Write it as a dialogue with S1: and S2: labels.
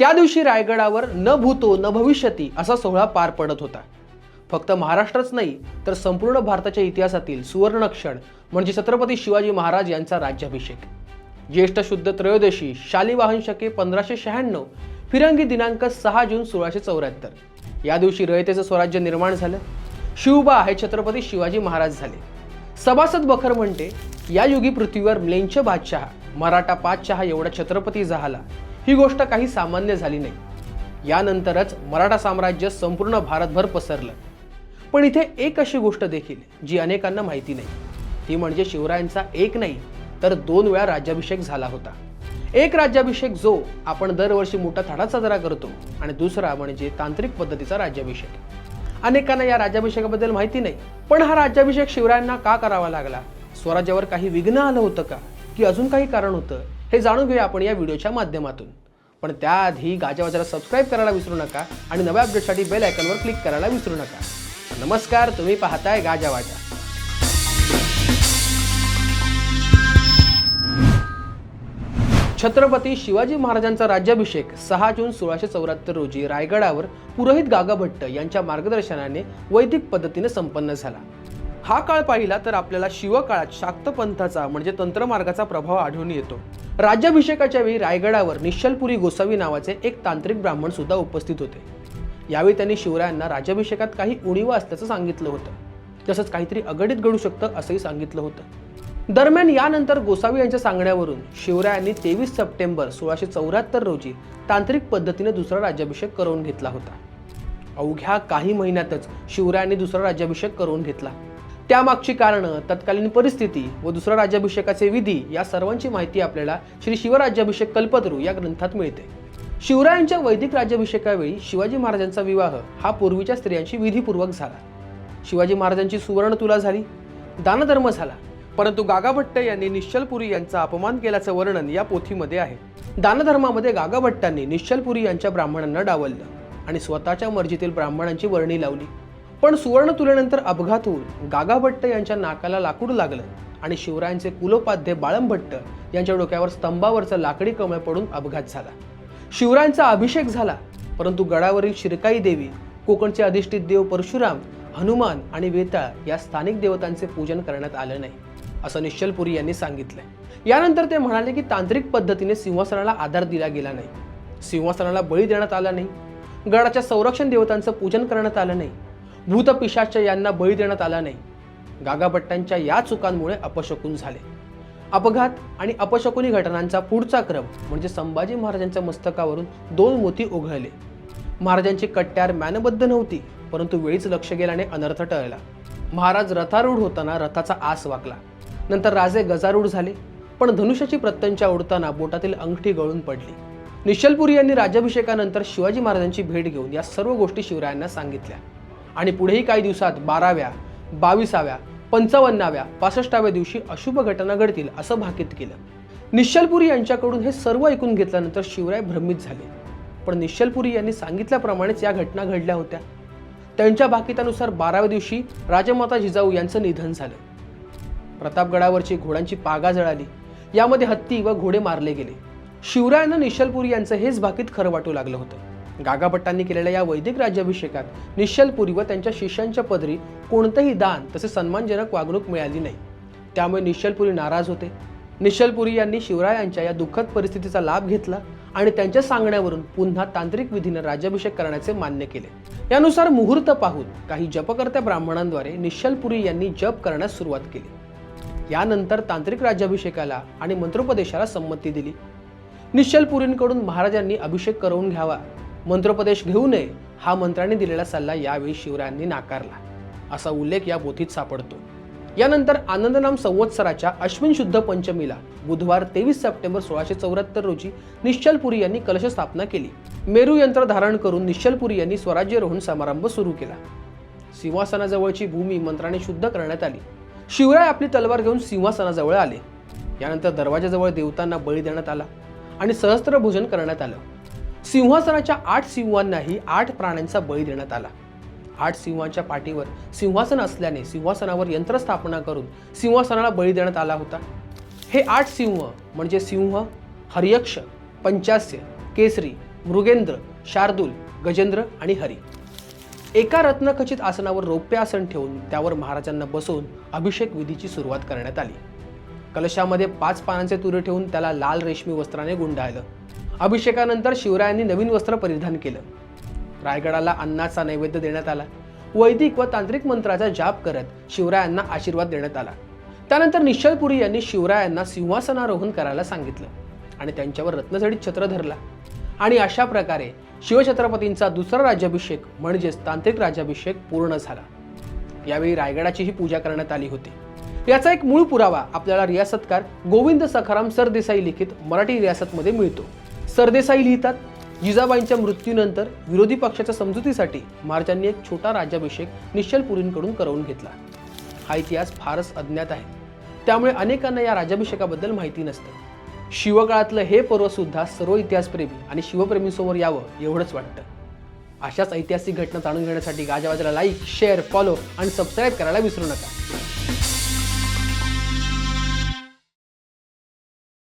S1: त्या दिवशी रायगडावर न भूतो न भविष्यती असा सोहळा पार पडत होता. फक्त महाराष्ट्रच नाही तर संपूर्ण भारताच्या इतिहासातील सुवर्णक्षण म्हणजे छत्रपती शिवाजी महाराज यांचा राज्याभिषेक. ज्येष्ठ शुद्ध त्रयोदशी शालिवाहन शके पंधराशे शहाण्णव फिरंगी दिनांक सहा जून सोळाशे चौऱ्याहत्तर. या दिवशी रयतेचं स्वराज्य निर्माण झालं. शिवबा हे छत्रपती शिवाजी महाराज झाले. सभासद बखर म्हणते या युगी पृथ्वीवर म्लेंच बादशहा मराठा पादशहा एवढा छत्रपती झाला. ही गोष्ट काही सामान्य झाली नाही. यानंतरच मराठा साम्राज्य संपूर्ण भारतभर पसरलं. पण इथे एक अशी गोष्ट देखील जी अनेकांना माहिती नाही. ती म्हणजे शिवरायांचा एक नाही तर दोन वेळा राज्याभिषेक झाला होता. एक राज्याभिषेक जो आपण दरवर्षी मोठा थाडा साजरा करतो आणि दुसरा म्हणजे तांत्रिक पद्धतीचा राज्याभिषेक. अनेकांना या राज्याभिषेकाबद्दल माहिती नाही पण हा राज्याभिषेक शिवरायांना का करावा लागला? स्वराज्यावर काही विघ्न आलं होतं का? की अजून काही कारण होतं? हे जाणून घेऊया आपण या व्हिडिओच्या माध्यमातून. पण त्याआधी गाजावाजाला सबस्क्राईब करायला विसरू नका आणि नव्या अपडेटसाठी बेल आयकॉनवर क्लिक करायला विसरू नका. नमस्कार तुम्ही पाहताय गाजावाजा छत्रपती शिवाजी महाराजांचा राज्याभिषेक सहा जून सोळाशे चौऱ्याहत्तर रोजी रायगडावर पुरोहित गागा भट्ट यांच्या मार्गदर्शनाने वैदिक पद्धतीने संपन्न झाला. हा काळ पाहिला तर आपल्याला शिवकाळात शाक्त पंथाचा म्हणजे तंत्रमार्गाचा प्रभाव आढळून येतो. राज्याभिषेकाच्या वेळी रायगडावर निश्चलपुरी गोसावी नावाचे एक तांत्रिक ब्राह्मण सुद्धा उपस्थित होते. यावेळी त्यांनी शिवरायांना राज्याभिषेकात काही उणीवा असल्याचं सांगितलं होतं. तसंच काहीतरी अगडीत घडू शकतं असंही सांगितलं होतं. दरम्यान यानंतर गोसावी यांच्या सांगण्यावरून शिवरायांनी तेवीस सप्टेंबर सोळाशे चौऱ्याहत्तर रोजी तांत्रिक पद्धतीने दुसरा राज्याभिषेक करून घेतला होता. अवघ्या काही महिन्यातच शिवरायांनी दुसरा राज्याभिषेक करून घेतला. त्यामागची कारणं तत्कालीन परिस्थिती व दुसरा राज्याभिषेकाचे विधी या सर्वांची माहिती आपल्याला श्री शिवराज्याभिषेक कल्पतरू या ग्रंथात मिळते. शिवरायांच्या वैदिक राज्याभिषेकावेळी शिवाजी महाराजांचा विवाह हा पूर्वीच्या स्त्रियांशी विधीपूर्वक झाला. शिवाजी महाराजांची सुवर्ण तुला झाली दानधर्म झाला परंतु गागाभट्ट यांनी निश्चलपुरी यांचा अपमान केल्याचं वर्णन या पोथीमध्ये आहे. दानधर्मामध्ये गागाभट्टांनी निश्चलपुरी यांच्या ब्राह्मणांना डावललं आणि स्वतःच्या मर्जीतील ब्राह्मणांची वर्णी लावली. पण सुवर्ण तुलेनंतर अपघात होऊन गागाभट्ट यांच्या नाकाला लाकूड लागलं आणि शिवरायांचे कुलोपाध्ये बाळमभट्ट यांच्या डोक्यावर स्तंभावरचं लाकडी कमळ पडून अपघात झाला. शिवरायांचा अभिषेक झाला परंतु गडावरील शिरकाई देवी कोकणचे अधिष्ठित देव परशुराम हनुमान आणि वेताळ या स्थानिक देवतांचे पूजन करण्यात आलं नाही असं निश्चलपुरी यांनी सांगितलंय. यानंतर ते म्हणाले की तांत्रिक पद्धतीने सिंहासनाला आधार दिला गेला नाही. सिंहासनाला बळी देण्यात आला नाही. गडाच्या संरक्षण देवतांचं पूजन करण्यात आलं नाही. भूत यांना बळी देण्यात आला नाही. गागाभट्टांच्या या चुकांमुळे अपशकुन झाले. अपघात आणि अपशकुनी घटनांचा पुढचा क्रम म्हणजे संभाजी महाराजांच्या मस्तकावरून दोन मोती उघळले. महाराजांची कट्यार मॅनबद्ध नव्हती परंतु वेळीच लक्ष गेल्याने अनर्थ टळला. महाराज रथारूढ होताना रथाचा आस वाकला. नंतर राजे गजारूढ झाले पण धनुष्याची प्रत्यंचा उडताना बोटातील अंगठी गळून पडली. निश्चलपुरी यांनी राज्याभिषेकानंतर शिवाजी महाराजांची भेट घेऊन या सर्व गोष्टी शिवरायांना सांगितल्या. आणि पुढेही काही दिवसात बाराव्या बावीसाव्या पंचावन्नाव्या पासष्टाव्या दिवशी अशुभ घटना घडतील असं भाकीत केलं. निश्चलपुरी यांच्याकडून हे सर्व ऐकून घेतल्यानंतर शिवराय भ्रमित झाले. पण निश्चलपुरी यांनी सांगितल्याप्रमाणेच या घटना घडल्या होत्या. त्यांच्या भाकितानुसार बाराव्या दिवशी राजमाता जिजाऊ यांचं निधन झालं. प्रतापगडावरची घोड्यांची पागा जळाली. यामध्ये हत्ती व घोडे मारले गेले. शिवरायांना निश्चलपुरी यांचं हेच भाकीत खरं वाटू लागलं होतं. गागाभट्टांनी केलेल्या या वैदिक राज्याभिषेकात निश्चलपुरी व त्यांच्या शिष्यांच्या पदरी कोणतंही दान तसे सन्मानजनक वागणूक मिळाली नाही. त्यामुळे निश्चलपुरी नाराज होते. निश्चलपुरी यांनी शिवरायांच्या या दुःखद परिस्थितीचा लाभ घेतला आणि त्यांच्या सांगण्यावरून पुन्हा तांत्रिक विधीनं राज्याभिषेक करण्याचे मान्य केले. यानुसार मुहूर्त पाहून काही जपकर्त्या ब्राह्मणांद्वारे निश्चलपुरी यांनी जप करण्यास सुरुवात केली. यानंतर तांत्रिक राज्याभिषेकाला आणि मंत्रोपदेशाला संमती दिली. निश्चलपुरींकडून महाराजांनी अभिषेक करवून घ्यावा. मंत्रोपदेश घेऊ नये हा मंत्र्यांनी दिलेला सल्ला यावेळी शिवरायांनी नाकारला. असा उल्लेख या पोथीत सापडतो. यानंतर आनंदनाम संवत्सराच्या अश्विन शुद्ध पंचमीला बुधवार तेवीस सप्टेंबर सोळाशे चौऱ्याहत्तर रोजी निश्चलपुरी यांनी कलश स्थापना केली. मेरू यंत्र धारण करून निश्चलपुरी यांनी स्वराज्यरोहण समारंभ सुरू केला. सिंहासनाजवळची भूमी मंत्राने शुद्ध करण्यात आली. शिवराय आपली तलवार घेऊन सिंहासनाजवळ आले. यानंतर दरवाजाजवळ देवतांना बळी देण्यात आला आणि सहस्त्र भोजन करण्यात आलं. सिंहासनाच्या आठ सिंहांनाही आठ प्राण्यांचा बळी देण्यात आला. आठ सिंहांच्या पाठीवर सिंहासन असल्याने सिंहासनावर यंत्रस्थापना करून सिंहासनाला बळी देण्यात आला होता. हे आठ सिंह म्हणजे सिंह हरियक्ष पंचास्य केसरी मृगेंद्र शार्दूल गजेंद्र आणि हरी. एका रत्नखचित आसनावर रौप्य आसन ठेवून त्यावर महाराजांना बसवून अभिषेक विधीची सुरुवात करण्यात आली. कलशामध्ये पाच पानांचे तुरे ठेवून त्याला लाल रेशमी वस्त्राने गुंडाळलं. अभिषेकानंतर शिवरायांनी नवीन वस्त्र परिधान केलं. रायगडाला अन्नाचा नैवेद्य देण्यात आला. वैदिक व तांत्रिक मंत्राचा जाप करत शिवरायांना आशीर्वाद देण्यात आला. त्यानंतर निश्चलपुरी यांनी शिवरायांना सिंहासनारोहण करायला सांगितलं आणि त्यांच्यावर रत्नझडीत छत्र धरला. आणि अशा प्रकारे शिवछत्रपतींचा दुसरा राज्याभिषेक म्हणजेच तांत्रिक राज्याभिषेक पूर्ण झाला. यावेळी रायगडाचीही पूजा करण्यात आली होती. याचा एक मूळ पुरावा आपल्याला रियासतकार गोविंद सखाराम सरदेसाई लिखित मराठी रियासतमध्ये मिळतो. सरदेसाई लिहितात जिजाबाईंच्या मृत्यूनंतर विरोधी पक्षाच्या समजुतीसाठी महाराजांनी एक छोटा राज्याभिषेक निश्चलपुरींकडून करवून घेतला. हा इतिहास फारच अज्ञात आहे. त्यामुळे अनेकांना या राज्याभिषेकाबद्दल माहिती नसतं. शिवकाळातलं हे पर्वसुद्धा सर्व इतिहासप्रेमी आणि शिवप्रेमींसमोर यावं एवढंच वाटतं. अशाच ऐतिहासिक घटना जाणून घेण्यासाठी गाजावाजाला लाईक शेअर फॉलो आणि सबस्क्राईब करायला विसरू नका.